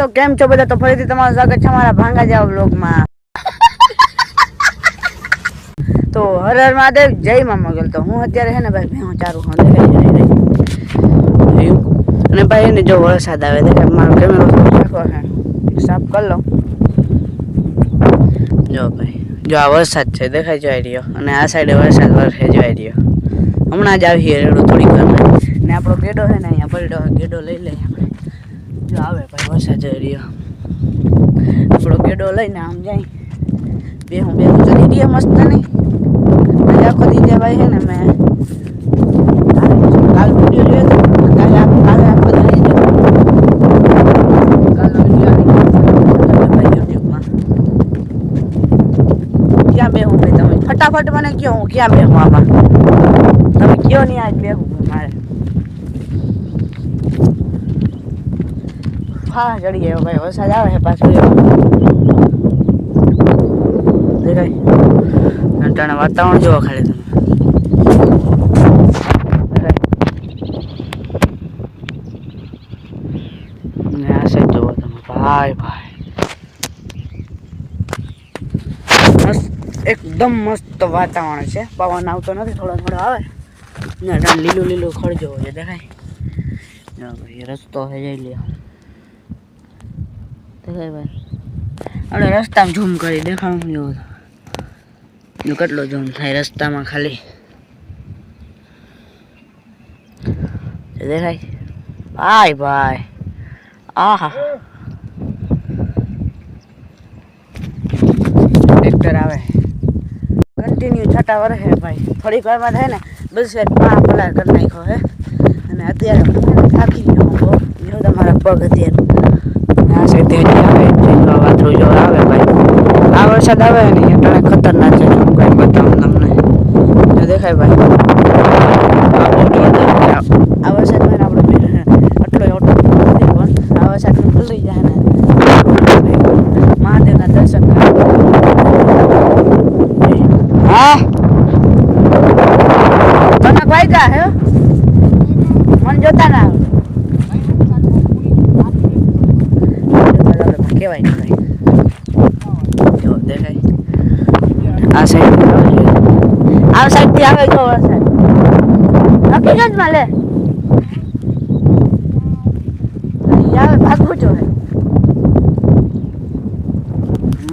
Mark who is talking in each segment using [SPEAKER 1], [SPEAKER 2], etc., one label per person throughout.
[SPEAKER 1] તો કેમ છો બધા? તો ફરીથી તમારું સ્વાગત છે મારા ભાંગા જાવ બ્લોગમાં તો હર હર મહાદેવ જય મા મોગલ. તો હું અત્યારે છે ને ભાઈ ભેહું ચારું હું અને ભાઈ એને જો વરસાદ આવે તો મારો કેમેરો રાખો છે સાફ કરી લો. જો ભાઈ જો આ વરસાદ છે દેખાય જોઈ રહ્યો. અને આ સાઈડે વરસાદ વરસે જોઈ રહ્યો. હમણાં જ આવી રેડો થોડીક ને આપણો ગેડો છે ને અહીંયા પડ્યો ગેડો લઈ લઈએ. જો આવે ભાઈ, વરસાદ જઈ રહ્યો. આપણો ગેડો લઈને આમ જાય. બે હું બે હું ચડી રહ્યા મસ્ત નહીં આખો દીધે ભાઈ છે ને મેં કાલ યુટ્યુબમાં ક્યાં બેહું ભાઈ તમે? ફટાફટ મને કહો, હું ક્યાં બેહું આમાં? તમે કયો નહીં આજ બેહું મારે. હા, ચડી ગયો. ભાઈ, વરસાદ આવે છે પાછું દેખાય. ઘંટાના વાતાવરણ જોવો ખાલી તમે. ભાઈ ભાઈ. એકદમ મસ્ત વાતાવરણ છે. પવન આવતો નથી, થોડો થોડો આવે. ને લીલું લીલું ખડજો છે, દેખાય. રસ્તો છે જઈ લ્યો. આપણે રસ્તામાં ઝૂમ કરી દેખાડું એવું. કેટલો ઝૂમ થાય રસ્તામાં ખાલી. દેખાય? ભાઈ ભાઈ. આહા. ટ્રેક્ટર આવે. કન્ટિન્યુ છટા વરસે ભાઈ. થોડીક વારમાં થાય ને બસ પા પલાર કરી નાખ્યો હે. અને અત્યારે થાકી તમારા પગ અત્યારે અને આ સાઈડ હજી આવે જ છે જો વાથરું જો આવે ભાઈ આ વરસાદ આવે ને એટલે ખતરનાક છે શું કંઈ બતાવું તમને? જો દેખાય ભાઈ. આ બહુ જોરદાર છે. આ- આ વરસાદમાં આપણે આટલો ઓટો નથી પણ આ વરસાદ ખુલ્લી જાય ને. મહાદેવના દર્શન હા? તને વાગ્યા હે? મન જોતા ના આવે. કેવાય ને ભાઈ જો દેખાય આ સાઈડ આ સાઈડથી આવે જો વરસાદ હકીકતમાં લે આવે ભાગવું જો હે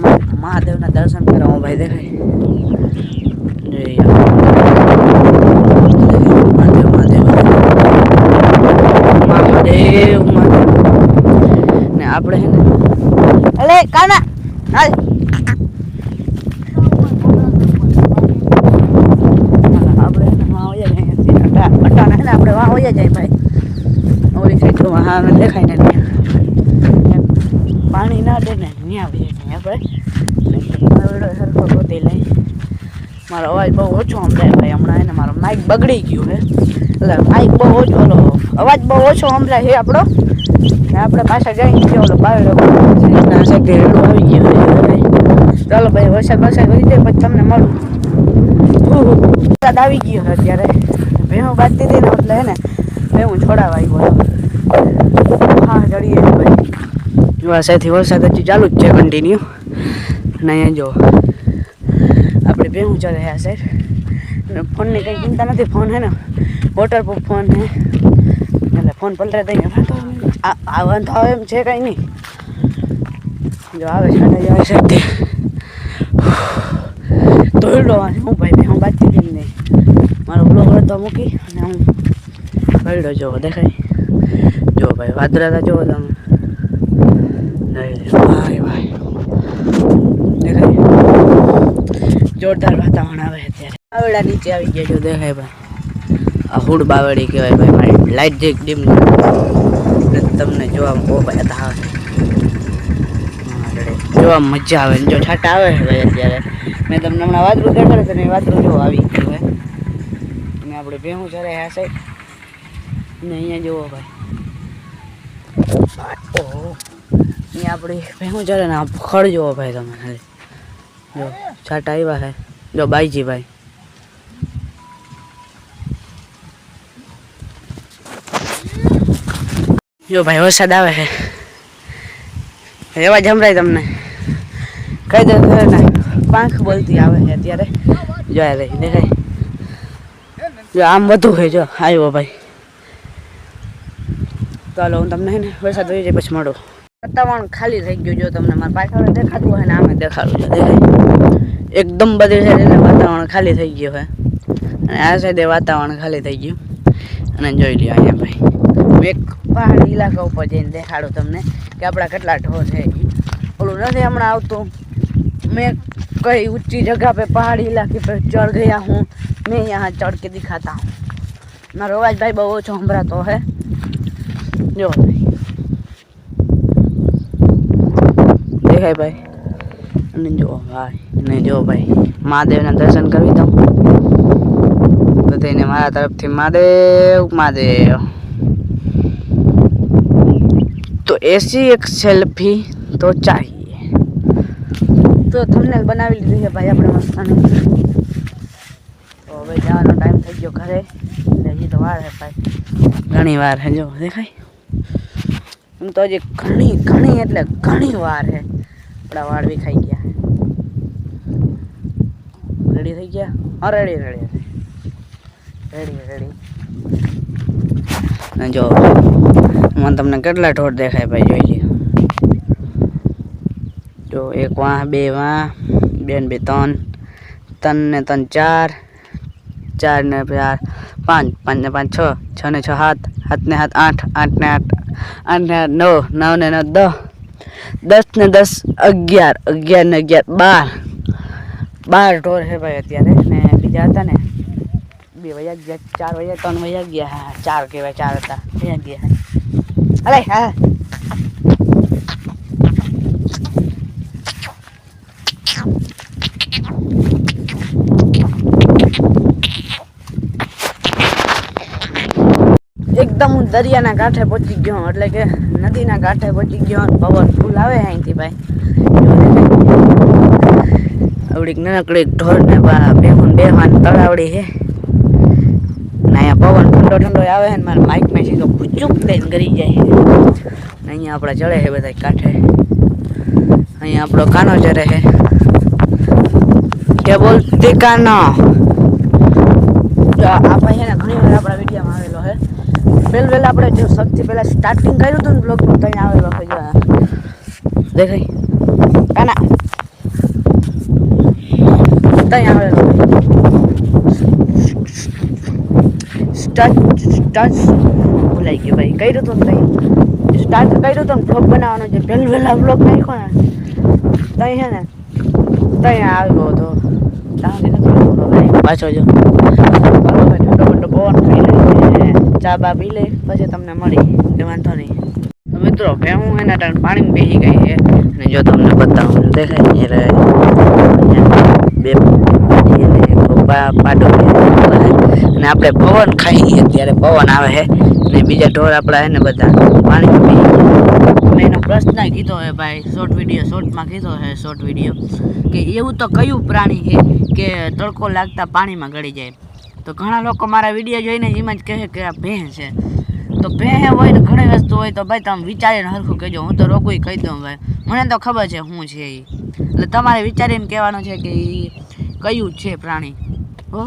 [SPEAKER 1] મા- મહાદેવના દર્શન કરવા હું ભાઈ દેખાય. મહાદેવ મહાદેવ. મહાદેવ મહાદેવ. ને આપણે હે ને અલે કાના હાલ આપણે હે ને વાં વયા જાય અહીંયાથી. અટા અટાણા હે ને આપણે વાં વયા જાય ભાઈ ઓલી તો હા દેખાય ને પાણી ના દે ને ત્યાં આવી જાય સરખો ગોતી લઈ મારો અવાજ બહુ ઓછો સંભળાય ભાઈ, હમણાં એને મારો માઇક બગડી ગયું હે. એટલે માઇક બહુ ઓછો, ઓલો, અવાજ બહુ ઓછો સંભળાય છે આપણો. આપણે પાછા જઈને છીએ ઓલો રેડો આવી ગયો ચાલો ભાઈ, વરસાદ વરસાદ વધી જાય, પછી તમને મળું. વરસાદ આવી ગયો અત્યારે. ભેહું વાત હતી ને એટલે હે ને ભેહું છોડાવા આવ્યો હા ચડીએ ભાઈ. જો આ સાઈડથી વરસાદ હજી ચાલુ જ છે કન્ટિન્યુ અને અહીંયા જો, આપણે ભેહું હું છે આ સાઈડ. અને ફોનની કંઈ ચિંતા નથી, ફોન હે ને વોટરપ્રૂફ ફોન હે. એટલે ફોન પલટે દઈએ આ વાંધો આવે એમ છે કાંઈ નહીં. જો આવે છે આવે છે દોડલો હું ભાઈ હું બાતચીત જ નહીં મારો બ્લોગ હતો મૂકી અને હું દોડલો જોવો દેખાય. જો ભાઈ વાદળા જોવો તમે. ભાઈ ભાઈ. દેખાય? જોરદાર વાતાવરણ આવે અત્યારે. બાવડા નીચે આવી ગયા જો દેખાય ભાઈ. આ હુડ બાવડી કહેવાય ભાઈ મારી લાઈટ જે ડીમ તમને જોવા બહુ બધા આવે. જોવા મજા આવે જો છાટા આવે ભાઈ અત્યારે. મેં તમને હમણાં વાદળું દેખાડે છે ને વાદળું જો આવી ગયું અને આપણે ભેહું ચરે આ સાઈડ ને અહીંયા જુઓ ભાઈ. ઓહો. અહીંયા આપણે ભેહું ચરે ને આ ખડ જુઓ ભાઈ તમે જો, છાટ આવ્યા છે. જો, બાઈજી ભાઈ. જો ભાઈ, વરસાદ આવે છે. એવા જમરાય તમને. કહી દે ને પાંખ બોલતી આવે છે અત્યારે. જોયા રહી દેખાય જો આમ વધુ છે, જો આવ્યો ભાઈ. ચાલો હું તમને ને વરસાદ થઈ જાય પછી મળો. વાતાવરણ ખાલી થઈ ગયું, જો તમને મારા પાછળ દેખાતું હોય ને આમે દેખાડું છે દેખાય. એકદમ બધી સાઈડ વાતાવરણ ખાલી થઈ ગયું હોય અને આ સાઈડે વાતાવરણ ખાલી થઈ ગયું. અને જોઈ લ્યો અહીંયા ભાઈ, એક પહાડી ઇલાકા ઉપર જઈને દેખાડું તમને કે આપણા કેટલા ઢોર છે ઓલું નથી હમણાં આવતું. मैं कई ऊंची जगह पे पहाड़ी इलाके पे चढ़ गया हूँ मैं यहाँ चढ़ के दिखाता हूँ મારો અવાજ ભાઈ બહુ ઓછો સંભળાતો હે જો દેખાય ભાઈ અને જો ભાઈ અને જો ભાઈ મહાદેવના દર્શન કરી દઉં બધાને મારા તરફથી મહાદેવ મહાદેવ તો એસી એક સેલ્ફી તો ચાહીએ તો થંબનેલ બનાવી લીધી છે ભાઈ આપણે મસ્તાની તો હવે જવાનો ટાઈમ થઈ ગયો ઘરે. એટલે હજી તો વાર છે ભાઈ. ઘણી વાર છે જો દેખાય. એમ તો હજી ઘણી ઘણી એટલે ઘણી વાર છે. આપણા વાળ બી ખાઈ ગયા રેડી થઈ ગયા? હા રેડી રેડી રેડી રેડી જો મને તમને કેટલા ઢોર દેખાય ભાઈ જોઈ લ્યો. જો એક વાહ, બે વાહ, બે ને બે ત્રણ ત્રણ ને ત્રણ ચાર ચાર ને ચાર, પાંચ પાંચ ને પાંચ છ છ ને છ સાત સાત ને સાત આઠ આઠ ને આઠ આઠ ને આઠ નવ નવ ને નવ દસ દસ ને દસ અગિયાર અગિયાર ને અગિયાર બાર. બાર ઢોર છે ભાઈ અત્યારે, ને બીજા હતા ને, બે વયા ગયા, ચાર વયા ત્રણ વયા ગયા, હા, ચાર કહેવાય, ચાર હતા ગયા. અરે હા. એકદમ હું દરિયાના કાંઠે પહોંચી ગયો એટલે કે નદીના કાંઠે પહોંચી ગયો પવન ફૂલ આવે અહીંથી ભાઈ. આવડીક નાનકડી ને બેહુન બેહવાન તળાવડી હે. અહીંયા પવન ઠંડો ઠંડો આવે ને મારા માઇકમાં સીધો ભૂચુક લઈને ગરી જાય અહીંયા આપણે ચડે છે બધા કાંઠે. અહીંયા આપણો કાનો ચરે છે કે બોલતી કાનો જો આ ભાઈ છે ને ઘણી વાર આપણા પેલ વેલ આપણે જો સૌથી પહેલા સ્ટાર્ટિંગ કર્યું હતું ને બ્લોગનું ત્યાં આવેલો જો દેખાય? કાના? ત્યાં આવેલો સ્ટાર્ટ સ્ટાર્ટ ભૂલાઈ ગયું ભાઈ. કર્યું હતું ને ત્યાં સ્ટાર્ટ કર્યું હતું ને બ્લોગ બનાવવાનો જે પહેલ વહેલા બ્લોગ નાખ્યો ને ત્યાં છે ને ત્યાં આવ્યો હતો. ભાઈ. પાછો જો. ભાઈ ઠંડો ઠંડો પવન ખાઈ ચા બા પી લે, પછી તમને મળી એ વાંધો નહીં. તો મિત્રો ભેહું એના ટાઈમ પાણી બેસી ગઈ છે, અને જો તમને બતાવું દેખાય છે પાડો અને આપણે પવન ખાઈએ ત્યારે પવન આવે છે, અને બીજા ઢોર આપણા છે ને બધા પાણી પી મેં એનો પ્રશ્ન કીધો હે ભાઈ શોર્ટ વીડિયો શોર્ટમાં કીધો હે શોર્ટ વીડિયો કે એવું તો કયું પ્રાણી છે કે તડકો લાગતા પાણીમાં ગળી જાય? તો ઘણા લોકો મારા વીડિયો જોઈને એમાં જ કહે કે આ ભેં છે. તો ભેં હોય ને ઘણી વસ્તુ હોય તો ભાઈ તમે વિચારીને હરખું કહેજો. હું તો રોગું કહી દઉં ભાઈ. મને તો ખબર છે શું છે એ એટલે તમારે વિચારીને કહેવાનું છે કે એ કયું છે પ્રાણી? હો?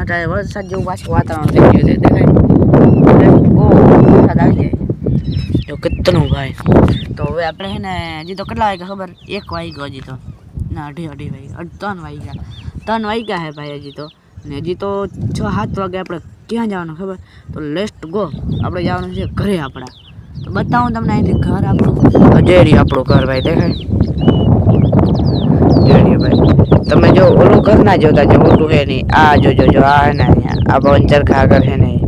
[SPEAKER 1] અત્યારે વરસાદ જેવું પાછું વાતાવરણ થઈ ગયું છે. દેખાય વરસાદ આવી જાય. જો કેટલું ભાઈ? તો હવે આપણે છે ને હજી તો કેટલા વાગ્યા ખબર? એક વાગ્યો હજી તો. ના, અઢી અઢી વાગ્યા. ત્રણ વાગ્યા. ત્રણ વાગ્યા હે ભાઈ હજી તો. ને હજી તો છ સાત વાગે આપણે ક્યાં જવાનું ખબર? તો લેસ્ટ ગો આપણે જવાનું છે ઘરે આપણા. તો બતાવું તમને અહીંથી ઘર આપણું. અજેરી આપણું ઘર ભાઈ દેખાય. ભાઈ. તમે જો ઓલું ઘર ના જોતા જો ઓલું હે નહીં આ જોજો જો આ હે ને આ પંચર આગળ હે નહીં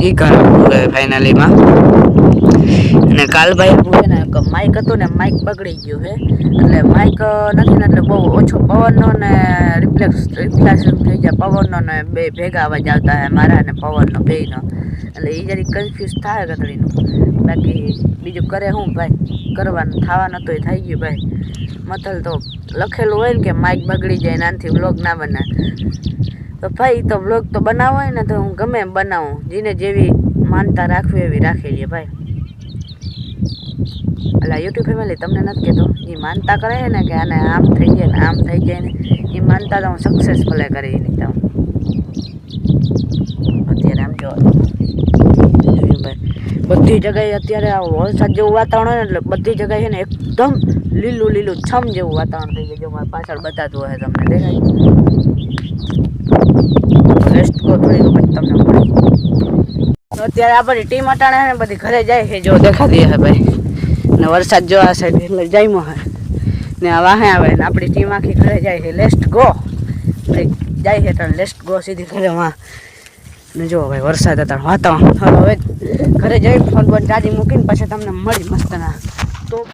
[SPEAKER 1] એ ઘર આપણું ફાઇનલીમાં અને કાલભાઈ આપણું છે ને એક માઇક હતું ને માઇક બગડી ગયું છે. એટલે માઇક નથી ને, એટલે બહુ ઓછો પવનનો ને રિફ્લેક્સ રિફ્લેક્શન થઈ જાય. પવનનો ને બે ભેગા અવાજ આવતા હોય મારા અને પવનનો, બેયનો. એટલે એ જરી કન્ફ્યુઝ થાય ગતડીનું બાકી બીજું કરે હું ભાઈ? કરવાનું, થવાનું તો એ થઈ ગયું ભાઈ. મતલબ તો લખેલું હોય ને કે માઇક બગડી જાય નાનથી વ્લોગ ના બને. તો ભાઈ તો વ્લોગ તો બનાવો હોય ને, તો હું ગમે એમ બનાવું. જેને જેવી માનતા રાખવી એવી રાખેલી ભાઈ. એટલે યુટ્યુબ ફેમિલી, તમને નથી કહેતો. એ માનતા કરે ને કે આને આમ થઈ જાય ને આમ થઈ જાય ને એ માનતા તો હું સક્સેસફુલ કરી તો. અત્યારે આમ જો બધી જગ્યાએ અત્યારે આ વરસાદ જેવું વાતાવરણ હોય ને એટલે બધી જગ્યાએ છે ને એકદમ લીલું લીલું છમ જેવું વાતાવરણ થઈ ગયું જો મારે પાછળ બતાતું હોય તમને દેખાય. રેસ્ટ કો થોડી પછી તમને અત્યારે આ બધી ટીમ અટાણે બધી ઘરે જાય છે. જો દેખાતી હે ભાઈ. ને વરસાદ જો આ સાઈડ એટલે જાયમો હે. ને આ વાહે આવે ને આપણી ટીમ આખી ઘરે જાય છે. લેસ્ટ ગો જાય છે ત્યાં લેસ્ટ ગો સીધી ઘરે વાં ને જો ભાઈ, વરસાદ હતા વાતાવરણ. હવે ઘરે જઈ ફોન બોન ચાર્જિંગ મૂકીને પછી તમને મળી મસ્તના. તો